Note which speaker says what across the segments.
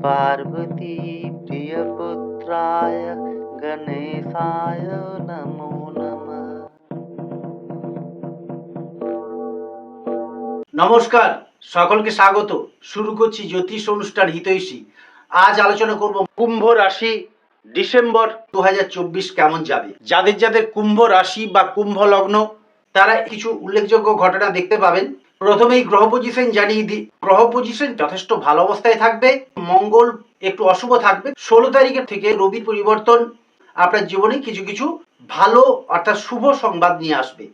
Speaker 1: पार्वती प्रियपुत्राय गणेशाय नमो नमः
Speaker 2: নমস্কার সকলকে স্বাগত শুরু করছি জ্যোতিষ অনুষ্ঠান হিতৈষী আজ আলোচনা করব কুম্ভ রাশি ডিসেম্বর দু কেমন যাবে যাদের যাদের কুম্ভ রাশি বা কুম্ভ লগ্ন তারা কিছু উল্লেখযোগ্য ঘটনা দেখতে পাবেন প্রথমেই গ্রহ পজিশন জানিয়ে দিই। গ্রহ পজিশন যথেষ্ট ভালো অবস্থায় থাকবে। মঙ্গল একটু অশুভ থাকবে। ষোলো তারিখের থেকে রবির পরিবর্তন আপনার জীবনে কিছু কিছু ভালো অর্থাৎ শুভ সংবাদ নিয়ে আসবে।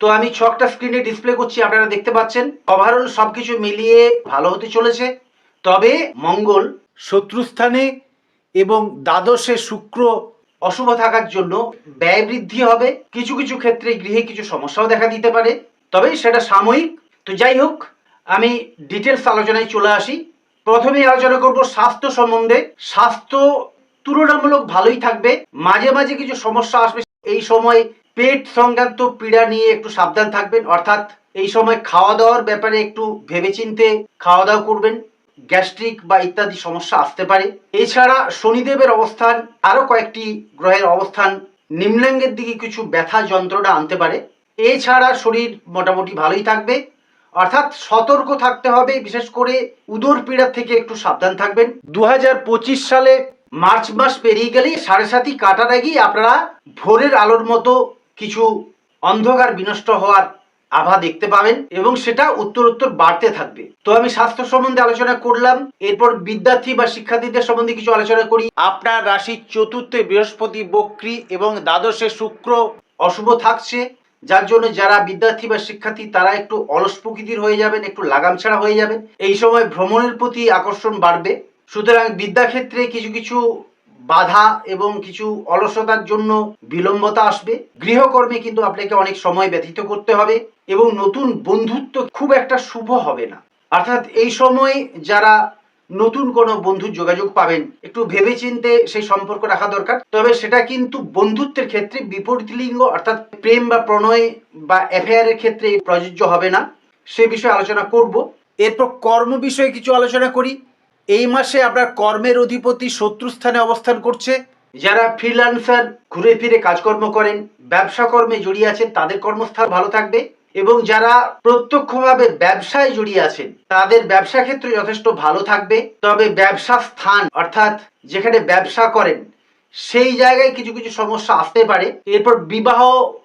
Speaker 2: তো আমি ছকটা স্ক্রিনে ডিসপ্লে করছি, আপনারা দেখতে পাচ্ছেন। ওভারঅল সবকিছু মিলিয়ে ভালো হতে চলেছে। তবে মঙ্গল শত্রুস্থানে এবং দ্বাদশে শুক্র অশুভ থাকার জন্য ব্যয় বৃদ্ধি হবে। কিছু কিছু ক্ষেত্রে গৃহে কিছু সমস্যাও দেখা দিতে পারে। তবে সেটা সাময়িক তো যাই হোক, আমি ডিটেলস আলোচনায় চলে আসি। প্রথমে আলোচনা করব স্বাস্থ্য সম্বন্ধে। স্বাস্থ্য তুলনামূলক ভালোই থাকবে। মাঝে মাঝে কিছু সমস্যা আসবে। এই সময় পেট সংক্রান্ত পীড়া নিয়ে একটু সাবধান থাকবেন। অর্থাৎ এই সময় খাওয়া দাওয়ার ব্যাপারে একটু ভেবেচিন্তে খাওয়া দাওয়া করবেন। গ্যাস্ট্রিক বা ইত্যাদি সমস্যা আসতে পারে। এছাড়া শনিদেবের অবস্থান, আরও কয়েকটি গ্রহের অবস্থান, নিম্নাঙ্গের দিকে কিছু ব্যথা যন্ত্রণা আনতে পারে। এছাড়া শরীর মোটামুটি ভালোই থাকবে। অর্থাৎ সতর্ক থাকতে হবে, বিশেষ করে উদর পীড়া থেকে একটু সাবধান থাকবেন। দু হাজার পঁচিশ সালে মার্চ মাস পেরিয়ে গেলেই সাড়ে সাতই কাটার আগেই আপনারা ভোরের আলোর মতো কিছু অন্ধকার বিনষ্ট হওয়ার আভা দেখতে পাবেন এবং সেটা উত্তর উত্তর বাড়তে থাকবে। তো আমি স্বাস্থ্য সম্বন্ধে আলোচনা করলাম, এরপর বিদ্যার্থী বা শিক্ষার্থীদের সম্বন্ধে কিছু আলোচনা করি। আপনার রাশির চতুর্থে বৃহস্পতি, বক্রী এবং দ্বাদশে শুক্র অশুভ থাকছে। যার জন্য যারা বিদ্যার্থী বা শিক্ষার্থী, তারা একটু অলস প্রকৃতির হয়ে যাবেন, একটু লাগাম ছাড়া হয়ে যাবেন। এই সময় ভ্রমণের প্রতি আকর্ষণ বাড়বে। সুতরাং বিদ্যাক্ষেত্রে কিছু কিছু বাধা এবং কিছু অলসতার জন্য বিলম্বতা আসবে। গৃহকর্মে কিন্তু আপনাকে অনেক সময় ব্যতীত করতে হবে এবং নতুন বন্ধুত্ব খুব একটা শুভ হবে না। অর্থাৎ এই সময় যারা নতুন কোনো বন্ধুর যোগাযোগ পাবেন। একটু ভেবেচিন্তে সেই সম্পর্ক রাখা দরকার। তবে সেটা কিন্তু বন্ধুত্বের ক্ষেত্রে বিপরীত লিঙ্গ অর্থাৎ প্রেম বা প্রণয় বা অ্যাফেয়ারের ক্ষেত্রে প্রযোজ্য হবে না। সে বিষয়ে আলোচনা করব। এরপর কর্ম বিষয়ে কিছু আলোচনা করি। এই মাসে আপনার কর্মের অধিপতি শত্রুস্থানে অবস্থান করছে। যারা ফ্রিল্যান্সার ঘুরে ফিরে কাজকর্ম করেন, ব্যবসা কর্মে জড়িয়ে আছেন, তাদের কর্মস্থান ভালো থাকবে। এবং যারা প্রত্যক্ষভাবে ব্যবসায় জড়িয়ে আছেন, তাদের ব্যবসা ক্ষেত্রে যথেষ্ট ভালো থাকবে। তবে ব্যবসা স্থান, অর্থাৎ যেখানে ব্যবসা করেন, সেই জায়গায় কিছু কিছু সমস্যা আসতে পারে। এরপর বিবাহ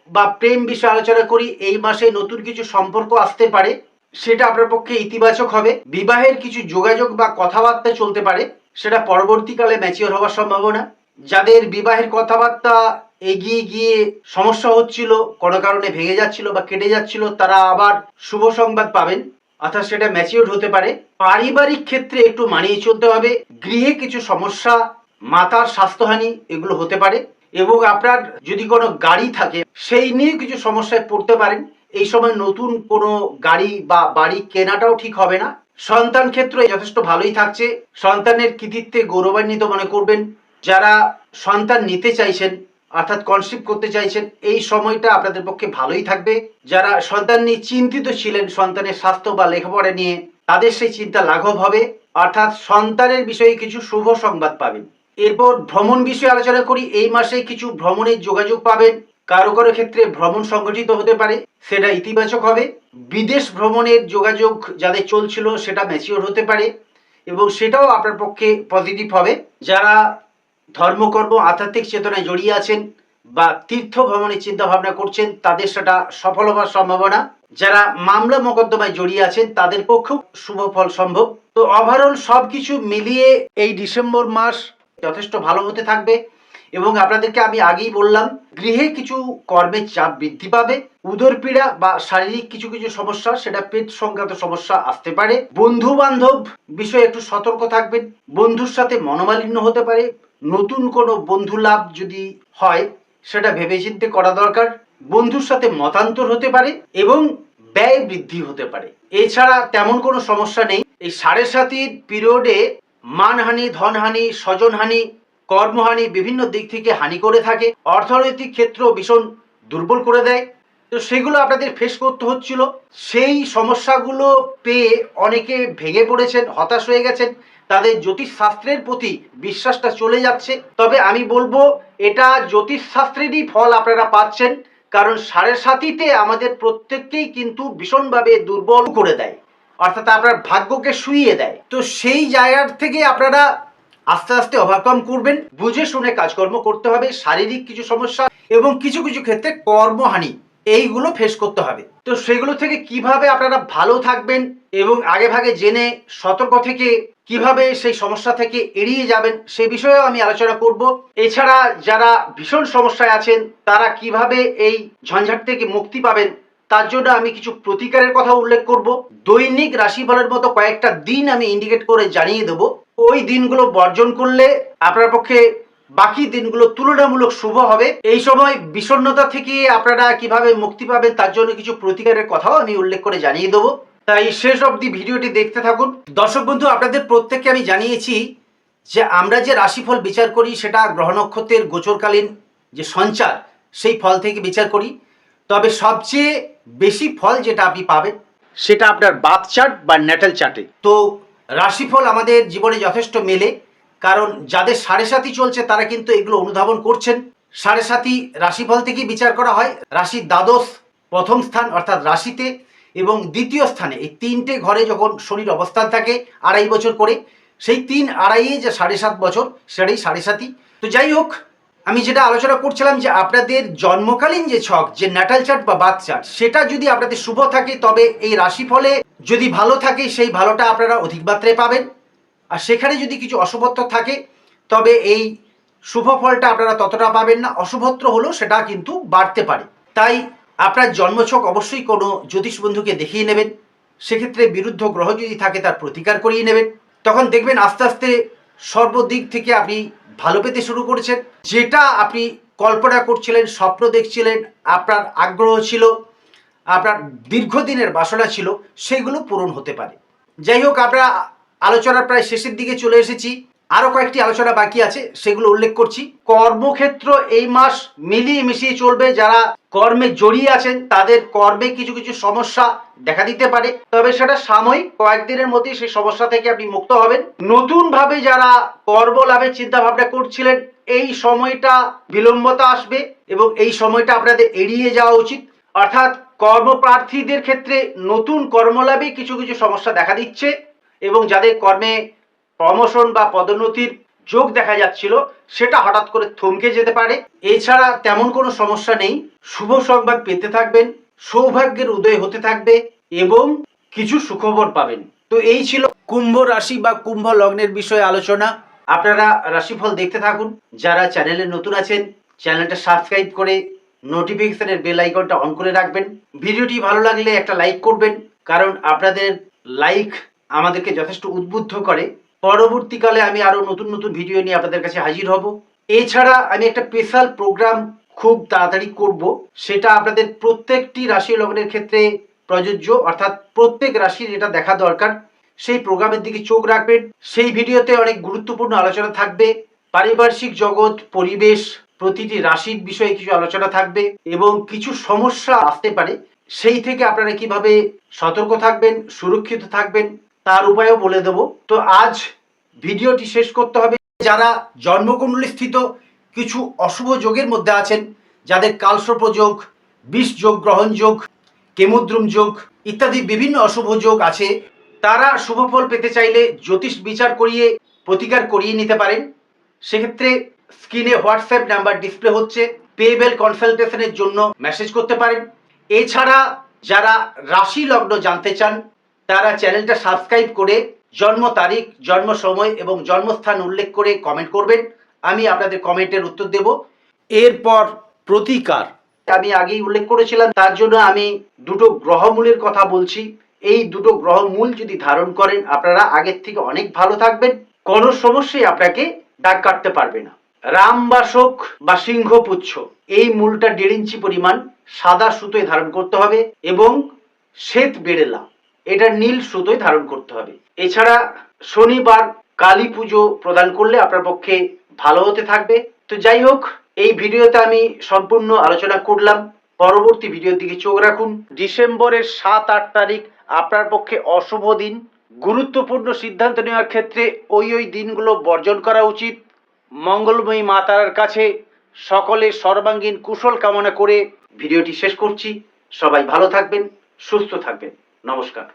Speaker 2: বা প্রেম বিষয়ে আলোচনা করি, এই মাসে নতুন কিছু সম্পর্ক আসতে পারে, সেটা আপনার পক্ষে ইতিবাচক হবে। বিবাহের কিছু যোগাযোগ বা কথাবার্তা চলতে পারে, সেটা পরবর্তীকালে ম্যাচিওর হওয়ার সম্ভাবনা। যাদের বিবাহের কথাবার্তা এগিয়ে গিয়ে সমস্যা হচ্ছিল, কোনো কারণে ভেঙে যাচ্ছিল বা কেটে যাচ্ছিল, তারা আবার শুভ সংবাদ পাবেন। অর্থাৎ সেটা ম্যাচিওর হতে পারে। পারিবারিক ক্ষেত্রে একটু মানিয়ে চলতে হবে। গৃহে কিছু সমস্যা, মাতার স্বাস্থ্যহানি, এগুলো হতে পারে। এবং আপনার যদি কোনো গাড়ি থাকে, সেই নিয়ে কিছু সমস্যায় পড়তে পারেন। এই সময় নতুন কোনো গাড়ি বা বাড়ি কেনাটাও ঠিক হবে না। সন্তান ক্ষেত্রে যথেষ্ট ভালোই থাকছে। সন্তানের কৃতিত্বে গৌরবান্বিত মনে করবেন। যারা সন্তান নিতে চাইছেন অর্থাৎ কনসিভ করতে চাইছেন, এই সময়টা আপনাদের পক্ষে ভালোই থাকবে। যারা সন্তান নিয়ে চিন্তিত ছিলেন, সন্তানের স্বাস্থ্য বা লেখাপড়া নিয়ে, তাদের সেই চিন্তা লাঘব হবে। অর্থাৎ সন্তানের বিষয়ে কিছু শুভ সংবাদ পাবেন। এরপর ভ্রমণ বিষয়ে আলোচনা করি। এই মাসে কিছু ভ্রমণের যোগাযোগ পাবেন। কারও কারও ক্ষেত্রে ভ্রমণ সংগঠিত হতে পারে, সেটা ইতিবাচক হবে। বিদেশ ভ্রমণের যোগাযোগ যাদের চলছিল, সেটা ম্যাচিওর হতে পারে এবং সেটাও আপনার পক্ষে পজিটিভ হবে। যারা ধর্মকর্ম আধ্যাত্মিক চেতনায় জড়িয়ে আছেন বা তীর্থ ভ্রমণের চিন্তা ভাবনা করছেন, তাদের সেটা সফল হওয়ার সম্ভাবনা। যারা মামলা মোকদ্দমায় জড়িয়ে আছেন, তাদের পক্ষেও শুভ ফল সম্ভব। তো ওভারঅল সব কিছু মিলিয়ে এই ডিসেম্বর মাস যথেষ্ট ভালো হতে থাকবে এবং আপনাদেরকে আমি আগেই বললাম, গৃহে কিছু কর্মের চাপ বৃদ্ধি পাবে। উদর পীড়া বা শারীরিক কিছু কিছু সমস্যা, সেটা পেট সংক্রান্ত সমস্যা আসতে পারে। বন্ধু বান্ধব বিষয়ে একটু সতর্ক থাকবেন। বন্ধুর সাথে মনোমালিন্য হতে পারে। নতুন কোনো বন্ধু লাভ যদি হয়, সেটা ভেবেচিন্তে করা দরকার। বন্ধুর সাথে মতান্তর হতে পারে এবং ব্যয় বৃদ্ধি হতে পারে। এছাড়া তেমন কোনো সমস্যা নেই। এই সাড়ে সাতির পিরিয়ডে মানহানি, ধনহানি, স্বজনহানি, কর্মহানি বিভিন্ন দিক থেকে হানি করে থাকে। অর্থনৈতিক ক্ষেত্র ভীষণ দুর্বল করে দেয়। তো সেগুলো আপনাদের ফেস করতে হচ্ছিল। সেই সমস্যাগুলো পেয়ে অনেকে ভেঙে পড়েছেন, হতাশ হয়ে গেছেন। তাদের জ্যোতিষ শাস্ত্রের প্রতি বিশ্বাসটা চলে যাচ্ছে। তবে আমি বলব, এটা জ্যোতিষ শাস্ত্রেরই ফল আপনারা পাচ্ছেন, কারণ সাড়ে সাতিতে আমাদের প্রত্যেককেই কিন্তু ভীষণভাবে দুর্বল করে দেয়। অর্থাৎ আপনার ভাগ্যকে শুইয়ে দেয়। তো সেই জায়গার থেকে আপনারা আস্তে আস্তে ওভারকাম করবেন। বুঝে শুনে কাজকর্ম করতে হবে, শারীরিক কিছু সমস্যা এবং কিছু কিছু ক্ষেত্রে কর্মহানি, এইগুলো ফেস করতে হবে। তো সেগুলো থেকে কীভাবে আপনারা ভালো থাকবেন এবং আগে ভাগে জেনে সতর্ক থেকে কীভাবে সেই সমস্যা থেকে এড়িয়ে যাবেন সে বিষয়েও আমি আলোচনা করব। এছাড়া যারা ভীষণ সমস্যায় আছেন, তারা কীভাবে এই ঝঞ্ঝাট থেকে মুক্তি পাবেন, তার জন্য আমি কিছু প্রতিকারের কথা উল্লেখ করব। দৈনিক রাশিফলের মতো কয়েকটা দিন আমি ইন্ডিকেট করে জানিয়ে দেবো। ওই দিনগুলো বর্জন করলে আপনার পক্ষে বাকি দিনগুলো তুলনামূলক শুভ হবে। এই সময় বিষণ্ণতা থেকে আপনারা কীভাবে মুক্তি পাবেন, তার জন্য কিছু প্রতিকারের কথাও আমি উল্লেখ করে জানিয়ে দেবো। তাই শেষ অবধি ভিডিওটি দেখতে থাকুন। দর্শক বন্ধু, আপনাদের প্রত্যেককে আমি জানিয়েছি যে আমরা যে রাশিফল বিচার করি, সেটা গ্রহ নক্ষত্রের গোচরকালীন যে সঞ্চার, সেই ফল থেকে বিচার করি। তবে সবচেয়ে বেশি ফল যেটা আপনি পাবেন, সেটা আপনার বাথ চার্ট বা ন্যাটাল চার্টে। তো রাশিফল আমাদের জীবনে যথেষ্ট মেলে, কারণ যাদের সাড়ে সাথী চলছে, তারা কিন্তু এগুলো অনুধাবন করছেন। সাড়ে সাথী রাশিফল থেকেই বিচার করা হয়। রাশির দ্বাদশ প্রথম স্থান, অর্থাৎ রাশিতে। এবং দ্বিতীয় স্থানে এই তিনটে ঘরে যখন শনির অবস্থান থাকে, আড়াই বছর করে, সেই তিন আড়াইয়ে যে সাড়ে সাত বছর, সেটাই সাড়ে সাতই। তো যাই হোক, আমি যেটা আলোচনা করছিলাম যে আপনাদের জন্মকালীন যে ছক, যে ন্যাটাল চার্ট বা বাথ চার্ট সেটা যদি আপনাদের শুভ থাকে, তবে এই রাশিফলে যদি ভালো থাকে, সেই ভালোটা আপনারা অধিক মাত্রায় পাবেন। আর সেখানে যদি কিছু অশুভত্ব থাকে, তবে এই শুভ ফলটা আপনারা ততটা পাবেন না। অশুভত্র হলেও সেটা কিন্তু বাড়তে পারে। তাই আপনার জন্মছক অবশ্যই কোনো জ্যোতিষ বন্ধুকে দেখিয়ে নেবেন। সেক্ষেত্রে বিরুদ্ধ গ্রহ যদি থাকে, তার প্রতিকার করিয়ে নেবেন। তখন দেখবেন আস্তে আস্তে সর্বদিক থেকে আপনি ভালো পেতে শুরু করেছেন। যেটা আপনি কল্পনা করছিলেন, স্বপ্ন দেখছিলেন, আপনার আগ্রহ ছিল, আপনার দীর্ঘদিনের বাসনা ছিল, সেগুলো পূরণ হতে পারে। যাই হোক, আমরা আলোচনার প্রায় শেষের দিকে চলে এসেছি। আরও কয়েকটি আলোচনা বাকি আছে, সেগুলো উল্লেখ করছি। কর্মক্ষেত্র এই মাস মিলিয়ে মিশিয়ে চলবে। যারা কর্মে জড়িয়ে আছেন, তাদের কর্মে কিছু কিছু সমস্যা দেখা দিতে পারে। তবে সেটা সাময়িক, কয়েকদিনের মধ্যেই সেই সমস্যা থেকে আপনি মুক্ত হবেন। নতুন ভাবে যারা কর্ম লাভের চিন্তা ভাবনা করছিলেন, এই সময়টা বিলম্বতা আসবে এবং এই সময়টা আপনাদের এড়িয়ে যাওয়া উচিত। অর্থাৎ কর্মপ্রার্থীদের ক্ষেত্রে নতুন কর্মলাভে কিছু কিছু সমস্যা দেখা দিচ্ছে এবং যাদের কর্মে প্রমোশন বা পদোন্নতির যোগ দেখা যাচ্ছিল, সেটা হঠাৎ করে থমকে যেতে পারে। এছাড়া তেমন কোনো সমস্যা নেই। শুভ সংবাদ পেতে থাকবেন, সৌভাগ্যের উদয় হতে থাকবে এবং কিছু সুখবর পাবেন। তো এই ছিল কুম্ভ রাশি বা কুম্ভ লগ্নের বিষয়ে আলোচনা। আপনারা রাশিফল দেখতে থাকুন। যারা চ্যানেলে নতুন আছেন, চ্যানেলটা সাবস্ক্রাইব করে নোটিফিকেশনের বেল আইকনটা অন করে রাখবেন। ভিডিওটি ভালো লাগলে একটা লাইক করবেন, কারণ আপনাদের লাইক আমাদেরকে যথেষ্ট উদ্বুদ্ধ করে। পরবর্তীকালে আমি আরও নতুন নতুন ভিডিও নিয়ে আপনাদের কাছে হাজির হব। এছাড়া আমি একটা স্পেশাল প্রোগ্রাম খুব তাড়াতাড়ি করব, সেটা আপনাদের প্রত্যেকটি রাশি লগ্নের ক্ষেত্রে প্রযোজ্য, অর্থাৎ প্রত্যেক রাশির এটা দেখা দরকার। সেই প্রোগ্রামের দিকে চোখ রাখবেন। সেই ভিডিওতে অনেক গুরুত্বপূর্ণ আলোচনা থাকবে। পারিপার্শ্বিক জগৎ, পরিবেশ, প্রতিটি রাশির বিষয়ে কিছু আলোচনা থাকবে এবং কিছু সমস্যা আসতে পারে। সেই থেকে আপনারা কীভাবে সতর্ক থাকবেন, সুরক্ষিত থাকবেন তার উপায়ও বলে দেব। তো আজ ভিডিওটি শেষ করতে হবে। যারা জন্মকুণ্ডলী স্থিত, কিছু অশুভ যোগের মধ্যে আছেন, যাদের কালসর্প যোগ, বিষ যোগ, গ্রহণ যোগ, কেমুদ্রুম যোগ ইত্যাদি বিভিন্ন অশুভ যোগ আছে, তারা শুভ ফল পেতে চাইলে জ্যোতিষ বিচার করিয়ে, প্রতিকার করিয়ে নিতে পারেন। সেক্ষেত্রে স্ক্রিনে হোয়াটসঅ্যাপ নাম্বার ডিসপ্লে হচ্ছে পেবেল কনসালটেশনের জন্য মেসেজ করতে পারেন। এছাড়া যারা রাশি লগ্ন জানতে চান তারা চ্যানেলটা সাবস্ক্রাইব করে জন্ম তারিখ, জন্ম সময় এবং জন্মস্থান উল্লেখ করে কমেন্ট করবেন। আমি আপনাদের কমেন্টের উত্তর দেব। এরপর প্রতিকার। আমি আগেই উল্লেখ করেছিলাম, তার জন্য আমি দুটো গ্রহমূলের কথা বলছি। এই দুটো গ্রহমূল যদি ধারণ করেন, আপনারা আগের থেকে অনেক ভালো থাকবেন। কোনো সমস্যাই আপনাকে দাগ কাটতে পারবে না। রামবাসক বা সিংহপুচ্ছ এই মূলটা দেড় ইঞ্চি পরিমাণ সাদা সুতোয় ধারণ করতে হবে এবং শ্বেত বেড়েলা। এটা নীল সুতোয় ধারণ করতে হবে। এছাড়া শনিবার কালী পুজো প্রদান করলে আপনার পক্ষে ভালো হতে থাকবে। তো যাই হোক, এই ভিডিওতে আমি সম্পূর্ণ আলোচনা করলাম। পরবর্তী ভিডিওর দিকে চোখ রাখুন। ডিসেম্বরের সাত, আট তারিখ আপনার পক্ষে অশুভ দিন। গুরুত্বপূর্ণ সিদ্ধান্ত নেওয়ার ক্ষেত্রে ওই ওই দিনগুলো বর্জন করা উচিত। মঙ্গলময়ী মা তারার কাছে সকলের সর্বাঙ্গীন কুশল কামনা করে ভিডিওটি শেষ করছি। সবাই ভালো থাকবেন, সুস্থ থাকবেন। নমস্কার।